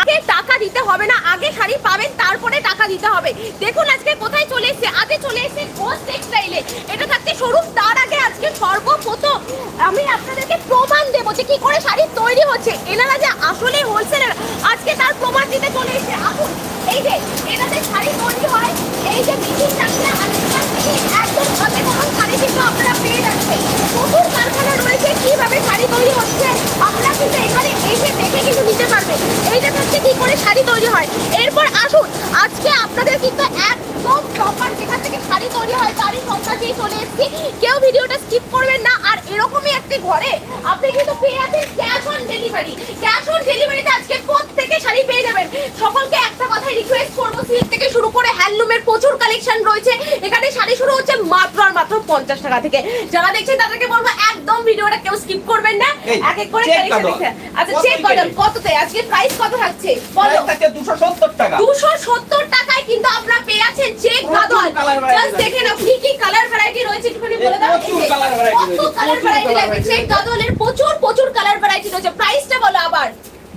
আগে টাকা দিতে হবে না, আগে শাড়ি পাবেন, তারপরে টাকা দিতে হবে। দেখুন আজকে কোথায় চলে এসেছে আজকে চলে এসেছে ঘোষ টেক্সটাইলে এটা থাকছে শোরুম, তার আগে আজকে সর্বপ্রথম আমি আপনাদেরকে প্রমাণ দেবো যে কি করে শাড়ি তৈরি হচ্ছে। এনারা যে আসলে হোলসেলার আজকে তার প্রমাণ দিতে চলে এসেছে। আসুন, এই যে এনাদের শাড়ি তৈরি হয়, এই যে মেশিন থাকলে একদম শাড়ি কিন্তু আপনারা পেয়ে যাচ্ছেন। প্রচুর কারখানা রয়েছে কীভাবে শাড়ি তৈরি হচ্ছে আপনারা কিন্তু এখানে এসে দেখে কিন্তু নিতে পারবেন এইটা থাকছে কি করে শাড়ি তৈরি হয়। এরপর আসুন আজকে আপনাদের কিন্তু একদম প্রপার যেখান থেকে শাড়ি তৈরি হয় তারই সন্ধ্যাতেই চলে এসেছি। কেউ ভিডিওটা স্কিপ করবেন না আর এরকমই একটি ঘরে আপনি কিন্তু পেয়ে যাচ্ছেন cash on delivery cash on ডেলিভারিতে আজকে প্রত্যেকে শাড়ি পেয়ে যাবেন। সকলকে একটা কথাই রিকোয়েস্ট করব সিল্ক থেকে শুরু করে হ্যান্ডলুমের প্রচুর কালেকশন রয়েছে। এখানে শাড়ি শুরু হচ্ছে মাত্র আর মাত্র পঞ্চাশ টাকা থেকে। যারা দেখছেন তাদেরকে বলব একদম ভিডিওটা কেউ স্কিপ করবেন না। এক এক করে আচ্ছা কত চেক কেজি? কততে? আজকে প্রাইস কত থাকছে? বলো। থাকছে 270 টাকা। দুশো সত্তর টাকায় কিন্তু আপনারা পেয়ে প্রচুর গাদল জাস্ট দেখেন আপনি কি কালার ভ্যারাইটি রয়েছে একটুখানি বলে দাও। প্রচুর variety কত রয়েছে, কালার ভ্যারাইটি লাগবে রয়েছে। গাদলের প্রচুর প্রচুর কালার ভ্যারাইটি রয়েছে। প্রাইসটা বলো আবার।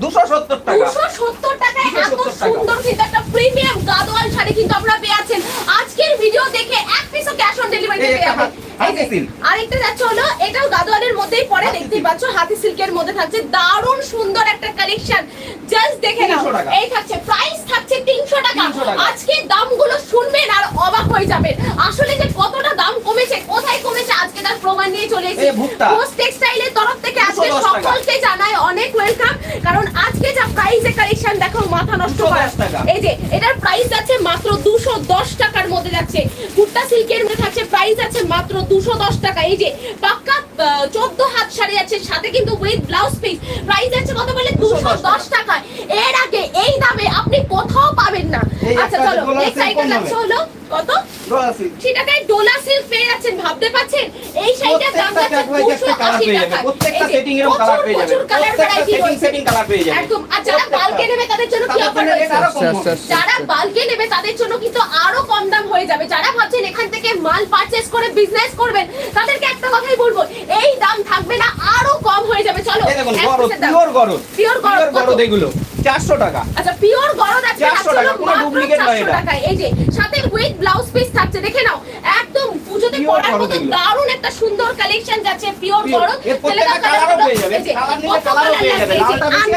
270 টাকা। দুশো সত্তর টাকায় এত সুন্দর কিন্তু একটা প্রিমিয়াম গাদোয়াল শাড়ি কিন্তু আপনারা পেয়েছেন আজকের ভিডিও দেখে এক পিসও ক্যাশ অন ডেলিভারি পেয়ে যাবেন। হাত- silk। আরেকটা যাচ্ছে হলো এটাও গাদোয়ালের মধ্যেই পড়ে দেখতেই পাচ্ছ হাতি সিল্কের মধ্যে থাকছে। দারুণ সুন্দর একটা কালেকশন জাস্ট দেখে নাও এই থাকছে প্রাইস থাকছে 300 টাকা। আজকে দামগুলো শুনবেন আর অবাক হয়ে যাবেন। আসলে যে কতটা দাম কমেছে কোথায় কমেছে আজকে তার প্রমাণ নিয়ে চলে এসেছি। পোস্ট টেক্সটাইলের তরফ থেকে আজকে 210। সকলকে জানাই অনেক ওয়েলকাম কারণ আজকে যা প্রাইসে কালেকশন দেখো মাথা নষ্ট করা। এই যে এটার প্রাইস যাচ্ছে মাত্র দুশো দশ টাকার মধ্যে যাচ্ছে। কুর্তা সিল্কের মধ্যে থাকছে প্রাইস আছে মাত্র দুশো দশ টাকা। এই যে পাক্কা চোদ্দ হাত শাড়ি আছে সাথে কিন্তু উইথ ব্লাউজ পিস প্রাইস আছে কত বলে দুশো 210 দশ টাকায়। এর আগে এই দামে আপনি কোথাও পাবেন না। আচ্ছা চলো নেক্সট আইটেম হলো কত? আশি টাকায় ডোলা সিল্ক পেয়ে যাচ্ছেন ভাবতে পাচ্ছেন এই শাড়িটার দাম যাচ্ছে দুশো আশি টাকা প্রত্যেকটা setting এরকম colour পেয়ে যাবে। প্রচুর প্রচুর কালার ভ্যারাইটি প্রত্যেকটা setting setting colour পেয়ে যাবে। একদম। আর যারা। বালকে নেবে তাদের জন্য কি অফার রয়েছে? যারা বালকে নেবে তাদের জন্য কিন্তু আরও কম দাম হয়ে যাবে। যারা ভাবছেন এখান থেকে মাল পারচেজ করে বিজনেস করবেন তাদেরকে একটা কথাই বলব এই দাম থাকবে না আরও কম হয়ে যাবে চলো এই দেখো এক গরদ, pure গরদ। গরদ এগুলো। 400 টাকা। আচ্ছা পিওর গরদ আছে 400 টাকা, কোনো ডুপ্লিকেট নয় এটা। এই যে সাথে উইথ ব্লাউজ পিস থাকছে দেখে নাও একদম পুজোতে পরার মতো দারুণ একটা সুন্দর কালেকশন যাচ্ছে পিওর Pure। গরদ এর প্রত্যেকটা তেলেগা colour ও কালারগুলো, পেয়ে যাবে। এই যে, colour নিলে কত colour ও colour পেয়ে যাবে। লালটা বেশি।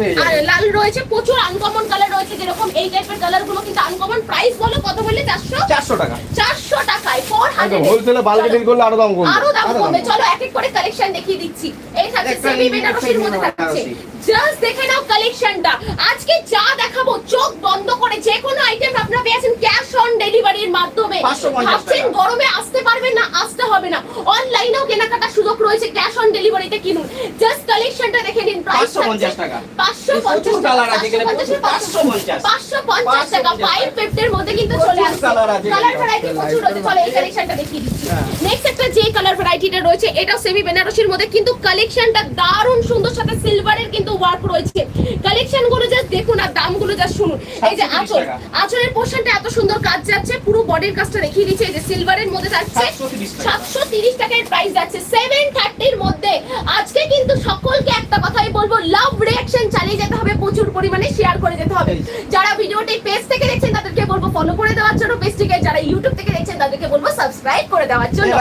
পেয়ে। আর লাল রয়েছে প্রচুর আনকমন কালার রয়েছে যেরকম এই টাইপের কালারগুলো কিন্তু আনকমন প্রাইস বলো কত বললে চারশো 400 টাকা। চারশো টাকায় ফোর একদম হোলসেলে বাল্কে করলে আরও দাম কমবে আরও দাম কমবে। চলো এক এক করে কালেকশন দেখিয়ে দিচ্ছি এই থাকছে সেমি বেনারসির মধ্যে থাকছে জাস্ট দেখে নাও কালেকশনটা আজকে যা দেখাবো চোখ বন্ধ করে যে কোনো আইটেম আপনারা পেয়েছেন ক্যাশ অন ডেলিভারির মাধ্যমে 550 ভাবছেন টাকা। গরমে আসতে পারবেন না আসতে হবে না? অনলাইনেও কেনাকাটার সুযোগ রয়েছে ক্যাশ অন ডেলিভারিতে কিনুন। জাস্ট কালেকশনটা দেখে নিন প্রাইস 550 টাকা। পাঁচশো প্রচুর পঞ্চাশ colour আছে এখানে, পাঁচশো প্রচুর, 550 টাকা 550 ফাইভ ফিফটির মধ্যে কিন্তু চলে আসছে। কালার ভ্যারাইটি প্রচুর রয়েছে। চলো এই কালেকশনটা দেখিয়ে দিচ্ছি। হ্যাঁ। নেক্সট একটা যে কালার ভ্যারাইটিটা রয়েছে এটাও সেমি বেনারসির মধ্যে কিন্তু কালেকশনটা দারুণ সুন্দর সাথে সিলভারের কিন্তু ওয়ার্ক রয়েছে। কালেকশনগুলো জাস্ট দেখুন আর দামগুলো জাস্ট শুনুন। এই যে 730 আঁচল টাকা। আঁচলের পোর্শনটা এত সুন্দর কাজ যাচ্ছে পুরো বডির কাজটা দেখিয়ে দিচ্ছে। এই যে সিলভারের মধ্যে সাতশো তিরিশ টাকার প্রাইস যাচ্ছে। সেভেন থার্টির মধ্যে। আজকে কিন্তু সকলকে একটা কথাই বলব লাভ রিয়াকশন চালিয়ে যেতে হবে প্রচুর পরিমাণে শেয়ার করে যেতে হবে। যারা ভিডিওটি পেজ থেকে দেখছেন তাদেরকে বলব ফলো করে দেওয়ার জন্য। পেজটিকে যারা ইউটিউব থেকে দেখছেন তাদেরকে বলব সাবস্ক্রাইব করে দেওয়ার জন্য।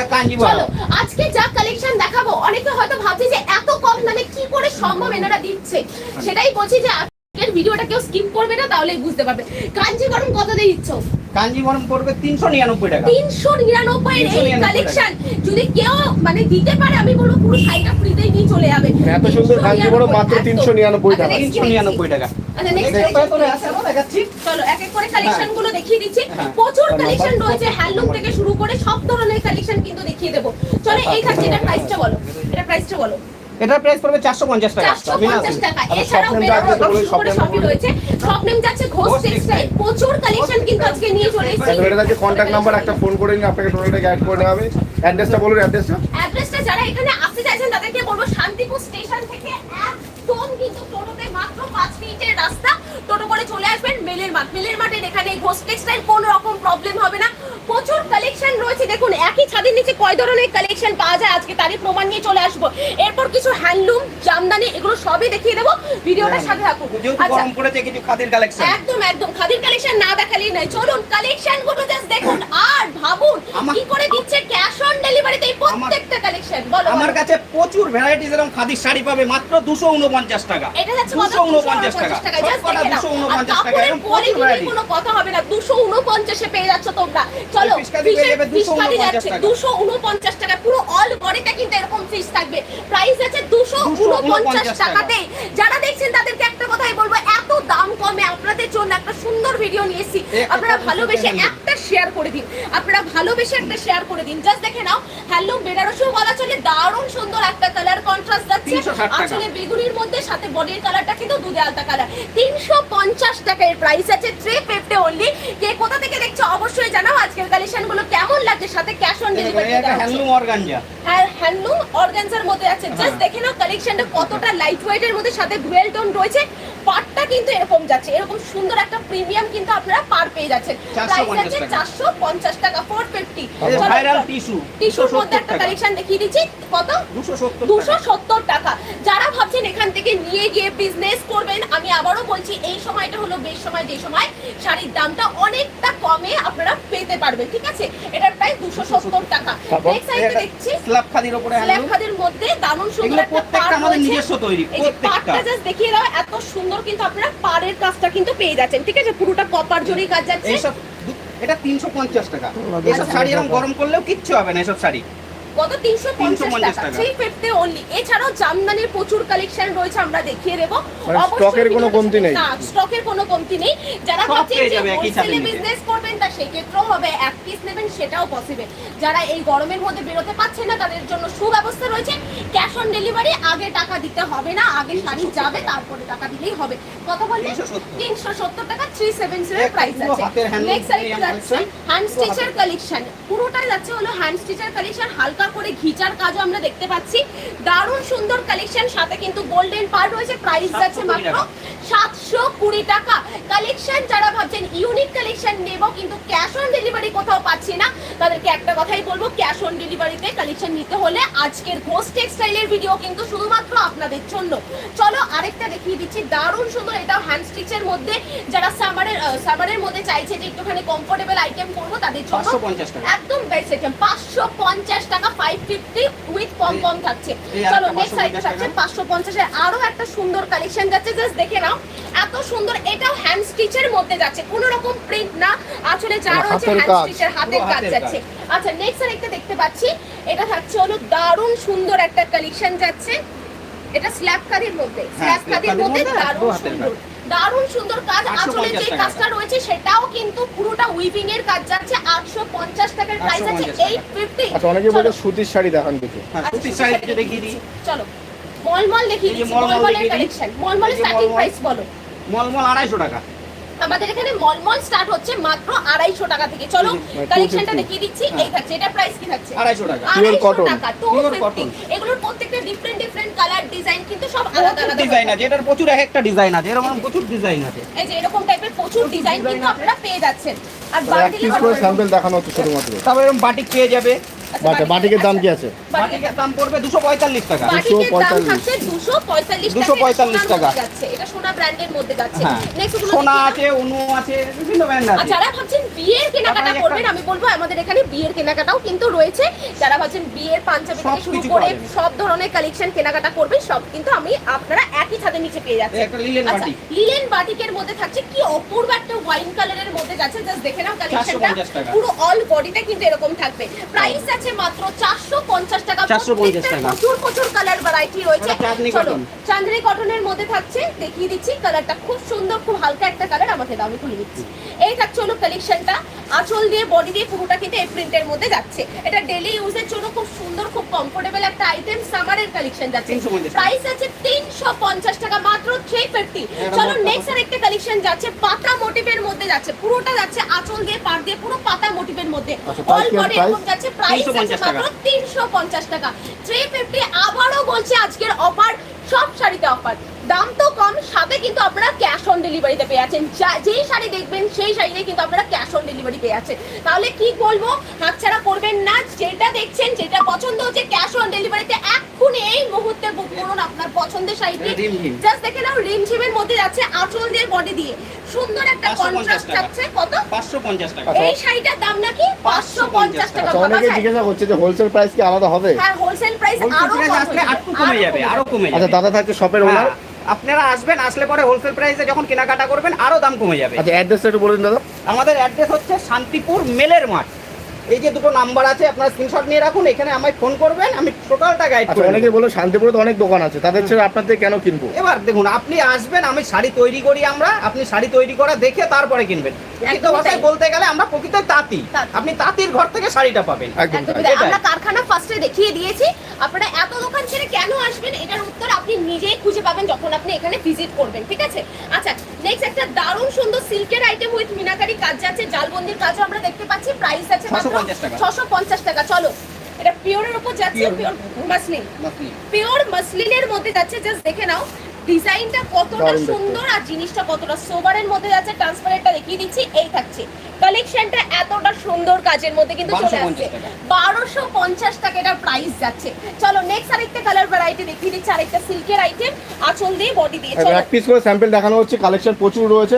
চলো আজকে যা কালেকশন দেখাবো অনেকে হয়তো ভাবছে যে এত কম দামে কি করে সম্ভব এনারা দিচ্ছে? সেটাই বলছি যে আজকের ভিডিওটা কেউ স্কিপ করবে না তাহলেই বুঝতে পারবে। কাঞ্জিগরম কত দিয়ে দিচ্ছ? কাঞ্জিভরম পড়বে 399 টাকা। তিনশো নিরানব্বই এই কালেকশন যদি কেউ মানে দিতে পারে আমি বলব পুরো শাড়িটা ফ্রিতেই নিয়ে চলে যাবে। এত সুন্দর 399 কাঞ্জিভরম মাত্র। 399 টাকা। আচ্ছা, next 399 টাকা। আচ্ছা নেক্সট দেখাচ্ছি। চলো এক এক করে কালেকশনগুলো দেখিয়ে দিচ্ছি। হ্যাঁ। প্রচুর কালেকশন রয়েছে হ্যান্ডলুম থেকে শুরু করে সব ধরনের কালেকশন কিন্তু দেখিয়ে দেবো। চলো এই থাকছে এটা প্রাইসটা বলো। এটা প্রাইসটা বলো। এটার প্রাইস পড়বে 450 টাকা। চারশো পঞ্চাশ টাকা। আচ্ছা, এছাড়াও বলুন। রয়েছে। সব নেম যাচ্ছে ঘোষ টেক্সটাইল প্রচুর কালেকশন কিন্তু আজকে নিয়ে চলে এসেছি। এটা কাছে কন্ট্যাক্ট নাম্বার একটা ফোন করে নিন আপনাকে টোটালটা গাইড করে দেবে হবে। অ্যাড্রেসটা বলুন অ্যাড্রেসটা অ্যাড্রেসটা যারা এখানে আসতে চাইছেন তাদেরকে বলব শান্তিপুর স্টেশন থেকে একদম কিন্তু টোটোতে মাত্র পাঁচ মিনিটের রাস্তা। টোটো করে চলে আসবেন মেলের মাঠ। মেলের মাঠের এখানে ঘোষ টেক্সটাইল কোনো রকম প্রবলেম হবে না। প্রচুর কালেকশন রয়েছে। দেখুন একই ছাদের নিচে কয় ধরনের কালেকশন পাওয়া যায় আজকে তারই প্রমাণ নিয়ে চলে আসব। এরপর কিছু হ্যান্ডলুম জামদানি এগুলো সবই দেখিয়ে দেবো। ভিডিওটার সাথে থাকুন। যেহেতু আচ্ছা। একদম একদম। খাদির কালেকশন না দেখালেই নয়। চলুন কালেকশনগুলো জাস্ট দেখুন। আর ভাবুন কি করে দিচ্ছে ক্যাশ অন ডেলিভারিতে এই প্রত্যেকটা কালেকশন বলো আমার কাছে প্রচুর ভ্যারাইটিস এরকম খাদির শাড়ি পাবে মাত্র দুশো উনপঞ্চাশ টাকা। দুশো উনপঞ্চাশ টাকা 249 টাকা। সব জাস্ট কটা দেখে নাও। দুশো উনপঞ্চাশ টাকা এরকম প্রচুর ভ্যারাইটি কোনো কথা হবে না 249 এ পেয়ে যাচ্ছ তোমরা। চলো fish curry পেয়ে যাবে 249 টাকা। পুরো অল বডিটা কিন্তু এরকম ফিস থাকবে। প্রাইস আছে 249 249 টাকাতে যারা দেখছেন তাদেরকে একটা কথাই বলব এত দাম কমে। আপনাদের জন্য একটা সুন্দর ভিডিও নিয়ে এসেছি। আপনারা ভালোবেসে একটা শেয়ার করে দিন। আপনারা ভালোবেসে একটা শেয়ার করে দিন। জাস্ট দেখে নাও হ্যালো বেনারসিও বলা চলে দারুণ সুন্দর একটা কালার কন্ট্রাস্ট যাচ্ছে। আসলে বেগুনির মধ্যে সাথে বডির কালারটা কিন্তু দুধে আলতা কালার তিনশো পঞ্চাশ টাকার প্রাইস আছে থ্রি ফিফটি অনলি কে কোথা থেকে দেখছ অবশ্যই জানাও। আজকের কালেকশনগুলো কেমন লাগছে? সাথে cash on delivery handloom organza R handloom অর্গানজার মধ্যে আছে। জাস্ট হ্যাঁ। দেখে নাও কালেকশনটা কতটা লাইট ওয়েট এর মধ্যে সাথে ডুয়েল টোন রয়েছে। পাটটা কিন্তু এরকম যাচ্ছে। এরকম সুন্দর একটা প্রিমিয়াম কিন্তু আপনারা পার পেয়ে যাচ্ছেন। প্রাইস আছে টাকা। চারশো পঞ্চাশ টাকা ফোর ফিফটি ভাইরাল টিস্যু টিস্যুর মধ্যে একটা কালেকশন দেখিয়ে দিচ্ছি। কত? দুশো সত্তর টাকা। যারা ভাবছেন এখান থেকে নিয়ে গিয়ে বিজনেস করবেন আমি আবারও বলছি এই সময়টা হলো বেশ সময় যে সময় শাড়ির দামটা অনেকটা কমে আপনারা পেতে পারবেন ঠিক আছে? এটার প্রায় দুশো সত্তর টাকা? নেক্সট সাইডে দেখছি। স্ল্যাব খাদির উপরে স্ল্যাব খাদের মধ্যে দারুণ সুন্দর একটা প্রত্যেকটা আমাদের নিজস্ব তৈরি, প্রত্যেকটা। জাস্ট দেখিয়ে দাও এত সুন্দর কিন্তু আপনারা পাড়ের কাজটা কিন্তু পেয়ে যাচ্ছেন ঠিক আছে? পুরোটা কপার জরি কাজ যাচ্ছে। এটা তিনশো পঞ্চাশ টাকা। এসব শাড়ি এরকম গরম করলেও কিচ্ছু হবে না এসব শাড়ি। কত? তিনশো পঞ্চাশ টাকা। থ্রি ফিফটি অনলি এছাড়াও জামদানির প্রচুর কালেকশন রয়েছে আমরা দেখিয়ে দেবো। মানে স্টকের কোনো কমতি নেই? না স্টকের কোনো কমতি নেই। যারা ভাবছেন যে হোলসেলে বিজনেস করবেন তা সেক্ষেত্রেও হবে। এক পিস নেবেন সেটাও পসিবল যারা এই গরমের মধ্যে বেরোতে পারছে না তাদের জন্য সুব্যবস্থা রয়েছে। ক্যাশ অন ডেলিভারি আগে টাকা দিতে হবে না। আগে শাড়ি যাবে তারপরে টাকা দিলেই হবে। কত বললে তিনশো সত্তর। টাকা থ্রি সেভেন জিরো প্রাইস আছে। নেক্সট যাচ্ছে। হ্যান্ড স্টিচের কালেকশন পুরোটাই যাচ্ছে হলো হ্যান্ড স্টিচের কালেকশন হালকা করে ঘিচার কাজও আমরা দেখতে পাচ্ছি। দারুণ সুন্দর কালেকশন সাথে কিন্তু গোল্ডেন পার রয়েছে প্রাইস যাচ্ছে মাত্র সাতশো কুড়ি টাকা। কালেকশন যারা ভাবছেন ইউনিক কালেকশন নেব কিন্তু ক্যাশ অন ডেলিভারি কোথাও পাচ্ছি না। তাদেরকে একটা কথাই বলব ক্যাশ অন ডেলিভারিতে কালেকশন নিতে হলে আজকের ঘোষ টেক্সটাইলের ভিডিও কিন্তু শুধুমাত্র আপনাদের জন্য। চলো আরেকটা দেখিয়ে দিচ্ছি দারুণ সুন্দর এটাও হ্যান্ড স্টিচের মধ্যে। যারা সামারের সামারের মধ্যে চাইছে যে একটুখানি কমফোর্টেবল আইটেম করব তাদের জন্য 550 টাকা। একদম বেস্ট আইটেম পাঁচশো পঞ্চাশ টাকা। ফাইভ ফিফটি উইথ পম থাকছে। চলো নেক্সট সাইড 550 থাকছে। পাঁচশো পঞ্চাশের আরও একটা সুন্দর কালেকশন যাচ্ছে। জাস্ট দেখে নাও এত সুন্দর এটাও হ্যান্ড স্টিচের মধ্যে যাচ্ছে। কোনো রকম প্রিন্ট না আসলে যা রয়েছে হ্যান্ড। স্টিচের হাতের কাজ যাচ্ছে। আচ্ছা নেক্সট আরেকটা দেখতে পাচ্ছি। এটা থাকছে হলো দারুণ সুন্দর একটা কালেকশন যাচ্ছে। এটা স্ল্যাব কাদির মধ্যে স্ল্যাব কাদির মধ্যে দারুণ সুন্দর। দারুণ সুন্দর কাজ 850 আসলে যে কাজটা রয়েছে সেটাও কিন্তু পুরোটা উইভিং এর কাজ যাচ্ছে আটশো পঞ্চাশ টাকার প্রাইস আছে 850 এইট ফিফটি আচ্ছা অনেকে বলে সুতির শাড়ি দেখান কিছু। হ্যাঁ সুতির শাড়ি দেখি দেখিয়ে দিই। চলো। মলমল দেখিয়ে দিই। মলমলের কালেকশন মলমলের স্টার্টিং প্রাইস বলো। মলমল আড়াইশো টাকা। আমাদের এখানে মলমল স্টার্ট হচ্ছে মাত্র আড়াইশো টাকা থেকে। চলো মানে কালেকশনটা দেখিয়ে দিচ্ছি হ্যাঁ। এই থাকছে এটা প্রাইস কি থাকছে? আড়াইশো টাকা। cotton। এগুলোর প্রত্যেকটা ডিফারেন্ট ডিফারেন্ট কালার ডিজাইন কিন্তু সব আলাদা আলাদা ডিজাইন আছে এটার প্রচুর এক একটা ডিজাইন আছে এরকম প্রচুর ডিজাইন আছে। এই যে এরকম টাইপের প্রচুর ডিজাইন কিন্তু আপনারা পেয়ে যাচ্ছেন। আর মানে করে স্যাম্পল দেখানো হচ্ছে শুধুমাত্র। তারপর এরকম বাটিক পেয়ে যাবে। বাটা বাটিকের দাম কি আছে? বাটিকের দাম পড়বে দুশো পঁয়তাল্লিশ টাকা। 245 245 245 টাকা। এটা সোনা ব্র্যান্ডের মধ্যে যাচ্ছে। হ্যাঁ। নেক্সট সোনা আছে অনু আছে বিভিন্ন ব্র্যান্ড আছে। যারা ভাবছেন বিয়ের কেনাকাটা করবেন আমি বলব আমাদের এখানে বিয়ের কেনাকাটাও কিন্তু রয়েছে। যারা ভাবছেন বিয়ের পাঞ্জাবি থেকে শুরু করে সব ধরনের কালেকশন কেনাকাটা করবেন সব কিন্তু আমি আপনারা একই ছাদের নিচে পেয়ে যাচ্ছেন একটা লিলেন আচ্ছা, লিলেন বাটিকের মধ্যে থাকছে কি অপূর্ব একটা ওয়াইন কালারের মধ্যে যাচ্ছে জাস্ট দেখে নাও কালেকশনটা পুরো অল বডিটা কিন্তু এরকম থাকবে। প্রাইস আছে মাত্র 450 টাকা। 450 টাকা। প্রচুর প্রচুর কালার ভ্যারাইটি রয়েছে। চাঁদনি চান্দ্রি কটনের মধ্যে থাকছে দেখিয়ে দিচ্ছি কালারটা খুব সুন্দর খুব হালকা একটা কালার আমাকে দাও আমি খুলে দিচ্ছি এই থাকছে হলো কালেকশনটা আঁচল দিয়ে বডি দিয়ে পুরোটা কিন্তু এই প্রিন্টের মধ্যে যাচ্ছে। এটা ডেলি ইউজের জন্য খুব সুন্দর খুব কমফোর্টেবল একটা আইটেম সামারের কালেকশন যাচ্ছে। প্রাইস আছে তিনশো পঞ্চাশ টাকা মাত্র থ্রি ফিফটি এটা চলো নেক্সট আর একটা কালেকশন যাচ্ছে পাতা মোটিভের মধ্যে যাচ্ছে। পুরোটা যাচ্ছে আঁচল দিয়ে পার দিয়ে পুরো পাতা মোটিভের মধ্যে। আচ্ছা, অল বডি এরকম যাচ্ছে প্রাইস আছে 350 টাকা। তিনশো পঞ্চাশ টাকা। থ্রি ফিফটি আবারও বলছি আজকের অফার সব শাড়িতে অফার দাম তো কম সাথে কিন্তু আপনারা ক্যাশ অন ডেলিভারিতে পেয়ে যাচ্ছেন। যেই শাড়ি দেখবেন সেই শাড়িতে কিন্তু আপনারা ক্যাশ অন ডেলিভারি পেয়ে যাচ্ছেন। তাহলে কি বলব হাতছাড়া করবেন না। যেটা দেখছেন যেটা পছন্দ হচ্ছে ক্যাশ অন ডেলিভারিতে এক্ষুনি এই মুহূর্তে বুক করুন আপনার পছন্দের শাড়িটি। জাস্ট দেখে নাও রিমঝিমের মধ্যে যাচ্ছে আঁচল দিয়ে বডি দিয়ে। সুন্দর একটা কন্ট্রাস্ট। যাচ্ছে কত? পাঁচশো পঞ্চাশ টাকা। এই শাড়িটার দাম নাকি পাঁচশো পঞ্চাশ টাকা। আচ্ছা অনেকে জিজ্ঞাসা করছে যে হোলসেল প্রাইস কি আলাদা হবে? হ্যাঁ হোলসেল প্রাইস আরও আসলে আটটু কমে যাবে আরও কমে আচ্ছা যাবে। দাদা থাকে শপের ওনার আপনারা আসবেন আসলে পরে হোলসেল প্রাইসে যখন কেনাকাটা করবেন আরও দাম কমে যাবে। আচ্ছা অ্যাড্রেসটা একটু বলে দিন দাদা। আমাদের অ্যাড্রেস হচ্ছে শান্তিপুর মেলের মাঠ। এই যে দুটো নাম্বার আছে আপনারা স্ক্রিনশট নিয়ে রাখুন এখানে আমায় ফোন করবেন আমি টোটালটা গাইড আচ্ছা করে অনেকে বলো শান্তিপুরে তো অনেক দোকান আছে তাদের ছেড়ে আপনার থেকে কেন কিনবো? এবার দেখুন আপনি আসবেন আমি শাড়ি তৈরি করি আমরা আপনি শাড়ি তৈরি করা দেখে তারপরে কিনবেন। প্রকৃত ভাষায় বলতে গেলে আমরা প্রকৃত তাঁতি। আপনি তাঁতির ঘর থেকে শাড়িটা পাবেন। আমরা কারখানা ফার্স্টে দেখিয়ে দিয়েছি আপনারা এত দোকান ছেড়ে কেন আসবেন? এটার উত্তর আপনি নিজেই খুঁজে পাবেন যখন আপনি এখানে ভিজিট করবেন ঠিক আছে? নেক্সট একটা দারুণ সুন্দর সিল্কের আইটেম উইথ মিনাকারি কাজ আছে জালবন্দির কাজও আমরা দেখতে পাচ্ছি। প্রাইস আছে 650 টাকা। ছশো পঞ্চাশ টাকা। চলো এটা পিওরের উপর যাচ্ছে পিওর মাসলিন পিওর মাসলিনের মধ্যে যাচ্ছে জাস্ট দেখে নাও ডিজাইনটা কতটা সুন্দর আর জিনিসটা কতটা সোবারের মধ্যে যাচ্ছে ট্রান্সপারেন্টটা দেখিয়ে দিচ্ছি এই থাকছে। কালেকশনটা এতটা সুন্দর কাজের মধ্যে কিন্তু চলে আসছে। বারোশো পঞ্চাশ টাকা। এটার প্রাইস যাচ্ছে। চলো নেক্সট আরেকটা কালার ভ্যারাইটি দেখিয়ে দিচ্ছি আরেকটা সিল্কের আইটেম আঁচল দিয়ে বডি দিয়ে চলো। এক পিস করে স্যাম্পল দেখানো হচ্ছে কালেকশন প্রচুর রয়েছে।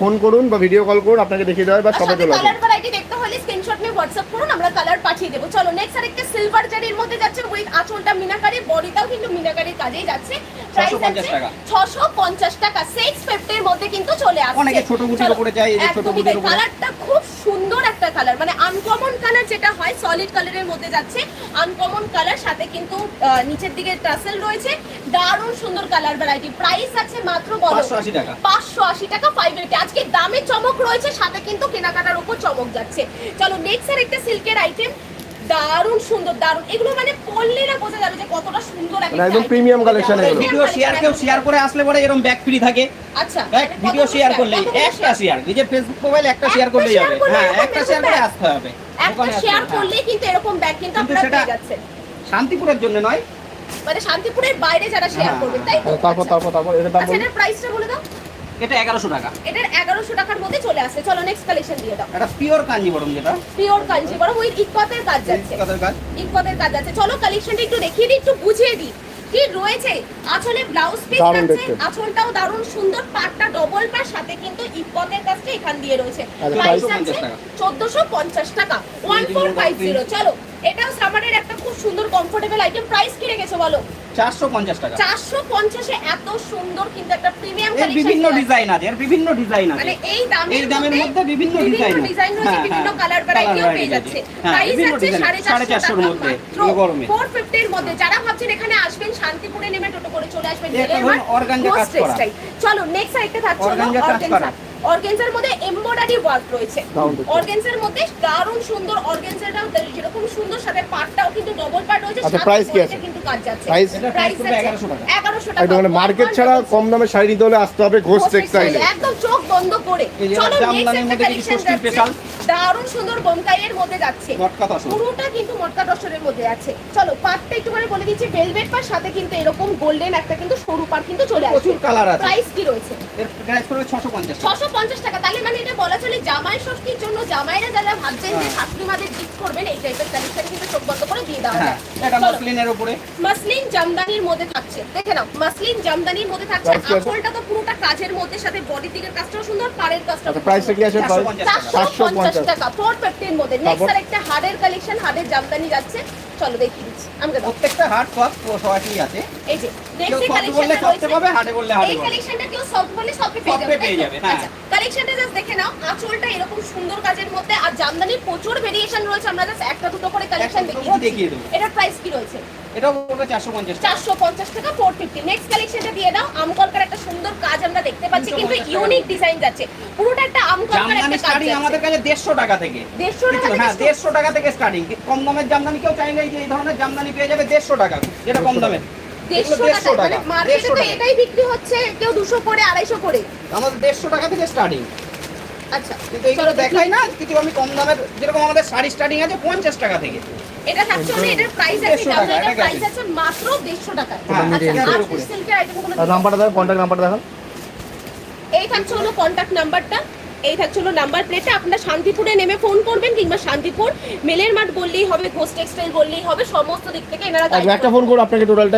ফোন করুন বা ভিডিও কল করুন আপনাকে দেখিয়ে দেওয়া হবে বা সবাই চলে কালার আসুন ভ্যারাইটি দেখতে হলে স্ক্রিনশট নিয়ে হোয়াটসঅ্যাপ করুন আমরা কালার পাঠিয়ে দেবো। চলো নেক্সট আরেকটা সিলভার জারির মধ্যে যাচ্ছে উইথ আঁচলটা মিনাকারি বডিটাও কিন্তু মিনাকারির কাজেই যাচ্ছে। প্রাইস 650 আছে 650 টাকা। 650 এর মধ্যে কিন্তু চলে আসছে। অনেকে ছোট বুটির উপরে যায়, এই ছোট একদমই উপরে। কালারটা খুব সুন্দর একটা কালার মানে আনকমন কালার যেটা হয় সলিড কালারের মধ্যে যাচ্ছে। আনকমন কালার সাথে কিন্তু আহ, নিচের দিকে টাসেল রয়েছে। দারুণ সুন্দর কালার ভ্যারাইটি প্রাইস আছে মাত্র বলো 580 টাকা। পাঁচশো আশি টাকা ফাইভ এইটি আজকে দামে চমক রয়েছে সাথে কিন্তু কেনাকাটার উপর চমক যাচ্ছে। চলো নেক্সট সিল্কের আইটেম দারুণ সুন্দর দারুণ। এগুলো মানে পরলে না বোঝা যাবে যে কতটা সুন্দর একটা মানে একদম premium collection এগুলো। ভিডিও শেয়ার কেউ শেয়ার করে আসলে পরে এরকম ব্যাক ফ্রি থাকে। আচ্ছা ভিডিও শেয়ার? করলেই একটা শেয়ার নিজের ফেসবুক মোবাইল একটা শেয়ার করলেই হবে। হ্যাঁ একটা শেয়ার করে আসতে হবে। একটা শেয়ার হ্যাঁ। কিন্তু এরকম ব্যাগ কিন্তু কিন্তু আপনারা সেটা- পেয়ে যাচ্ছেন। শান্তিপুরের জন্য নয়। মানে শান্তিপুরের বাইরে যারা শেয়ার করবে করবেন তাই তো? আচ্ছা, তারপর আচ্ছা। তারপর তারপর এটা দাম আচ্ছা এটার প্রাইসটা বলে দাও। এটা এগারোশো টাকা। এটার এগারোশো টাকার মধ্যে চলে আসছে। চলো নেক্সট কালেকশন দিয়ে দাও। এটা পিওর কাঞ্জিবরম যেটা। পিওর কাঞ্জিবরম উইথ ইকতের কাজ যাচ্ছে কাদের কাজ। ইকবাদের কাজ আছে। চলো কালেকশনটা একটু দেখিয়ে দিই একটু বুঝিয়ে দিই। কি রয়েছে? আসলে ব্লাউজ পিস আছে। দেখতে। আঁচলটাও দারুণ সুন্দর পাটটা ডবল পার সাথে কিন্তু ইকবাদের কাজটা এখান দিয়ে রয়েছে। আচ্ছা, প্রাইস 1250 আছে টাকা। 1450 টাকা। 1450 চলো সামারের একটা খুব সুন্দর কমফোর্টেবল আইটেম প্রাইস কি রেখেছো বলো? চারশো পঞ্চাশ টাকা। 450 এ এত সুন্দর কিন্তু একটা প্রিমিয়াম কালেকশন বিভিন্ন ডিজাইন আছে এর বিভিন্ন ডিজাইন আছে। মানে এই দামের এই দামের মধ্যে বিভিন্ন ডিজাইন ডিজাইন রয়েছে বিভিন্ন কালার ভ্যারাইটিও পেয়ে যাচ্ছে। প্রাইস আছে সাড়ে সাড়ে চারশো চারশোর মধ্যে গরমে। ফোর ফিফটির মধ্যে। যারা ভাবছেন এখানে আসবেন শান্তিপুরে নেমে টোটো করে চলে আসবেন। এটা হলো মাঠ, কাজ করা। চলো নেক্সট আরেকটা থাকছে Organza কাজ করা। অর্গেনজার মধ্যে এমব্রয়ডারি ওয়ার্ক রয়েছে। দারুণ মধ্যে দারুণ সুন্দর অর্গেনজাটাও যেরকম সুন্দর সাথে পাটটাও কিন্তু ডবল পাট রয়েছে আচ্ছা, সাথে price কি আছে? কিন্তু কাজ যাচ্ছে। Price? 1100 টাকা। 1100 টাকা। মানে মার্কেট ছাড়া কম দামে শাড়ি নিতে হলে আসতে হবে ঘোষ টেক্সটাইলে একদম চোখ বন্ধ করে। চলো জামদানির মধ্যে কিছু special। দারুণ সুন্দর বোমকাইয়ের মধ্যে যাচ্ছে। পুরোটা কিন্তু মটকা টসরের মধ্যে আছে চলো পাটটা একটু করে বলে দিচ্ছি। ভেলভেট পার সাথে কিন্তু এরকম গোল্ডেন একটা কিন্তু সরু পাট কিন্তু চলে আসছে। প্রচুর কালার আছে। প্রাইস কি রয়েছে? এর প্রাইস পড়বে ছশো পঞ্চাশ ছশো পঞ্চাশ টাকা তাহলে মানে এটা বলা চলে জামাই ষষ্ঠীর জন্য জামাইরা যারা ভাবছেন যে হ্যাঁ। শাশুড়ি মাদের গিফট করবেন এই টাইপের কালেকশন কিন্তু চোখ বন্ধ করে দিয়ে দেওয়া হ্যাঁ এটা চলো। উপরে মাসলিন জামদানির মধ্যে থাকছে দেখে নাও মাসলিন জামদানির মধ্যে থাকছে? আঁচলটা তো পুরোটা কাজের মধ্যে সাথে বডির দিকের কাজটাও সুন্দর পাড়ের কাজটা প্রাইসটা কি আছে 450 টাকা। পঞ্চাশ 450 টাকা ফোর ফিফটির মধ্যে নেক্সট? আর একটা হার্ডের কালেকশন হার্ডের জামদানি যাচ্ছে চলো দেখিয়ে দিচ্ছি। আমাকে দাও। প্রত্যেকটা হাট সব সবাই আছে। এই যে নেক্সট বললে কালেকশনটা সফটে পাবে হাটে বললে হাটে এই কালেকশনটা কেউ সব বলে সব পেয়ে যাবে হ্যাঁ। আচ্ছা কালেকশনটা জাস্ট দেখে নাও। আঁচলটা এরকম সুন্দর কাজের মধ্যে আর জামদানির প্রচুর ভেরিয়েশন রয়েছে আমরা জাস্ট একটা দুটো করে কালেকশন দেখিয়ে দেবো। এটার প্রাইস কি রয়েছে? এটাও পড়বে চারশো পঞ্চাশ টাকা। চারশো পঞ্চাশ টাকা ফোর ফিফটি নেক্সট কালেকশনটা দিয়ে দাও। আমকলকার একটা সুন্দর কাজ আমরা দেখতে পাচ্ছি কিন্তু ইউনিক ডিজাইন যাচ্ছে। পুরোটা একটা আমকলকার একটা কাজ আমাদের কাছে দেড়শো টাকা থেকে। 150 টাকা হ্যাঁ start। দেড়শো টাকা থেকে স্টার্টিং কম দামের জামদানি কেউ এই যে এই ধরনের জামদানি পেয়ে যাবে দেড়শো টাকা। যেটা কম দামের। দেড়শো টাকা মানে মার্কেটে তো এটাই বিক্রি হচ্ছে কেউ দুশো করে আড়াইশো করে। আমাদের দেড়শো টাকা থেকে স্টার্টিং আচ্ছা কিন্তু এইগুলো দেখাই না কিছু আমি কম দামের যেরকম আমাদের শাড়ি স্টার্টিং আছে পঞ্চাশ টাকা থেকে। এটা থাকছে মানে এটার প্রাইস আছে 150 এটার প্রাইস আছে। মাত্র 150 টাকা। হ্যাঁ, আচ্ছা আর সিল্কের নাম্বারটা নাম্বারটা দেখান এই থাকছে হলো কন্ট্যাক্ট নাম্বারটা এই থাকছে হলো নাম্বার প্লেটটা আপনারা শান্তিপুরে নেমে ফোন করবেন কিংবা শান্তিপুর মেলের মাঠ বললেই হবে ঘোষ টেক্সটাইল বললেই হবে সমস্ত দিক থেকে এনারা একটা ফোন করে আপনাকে টোটালটা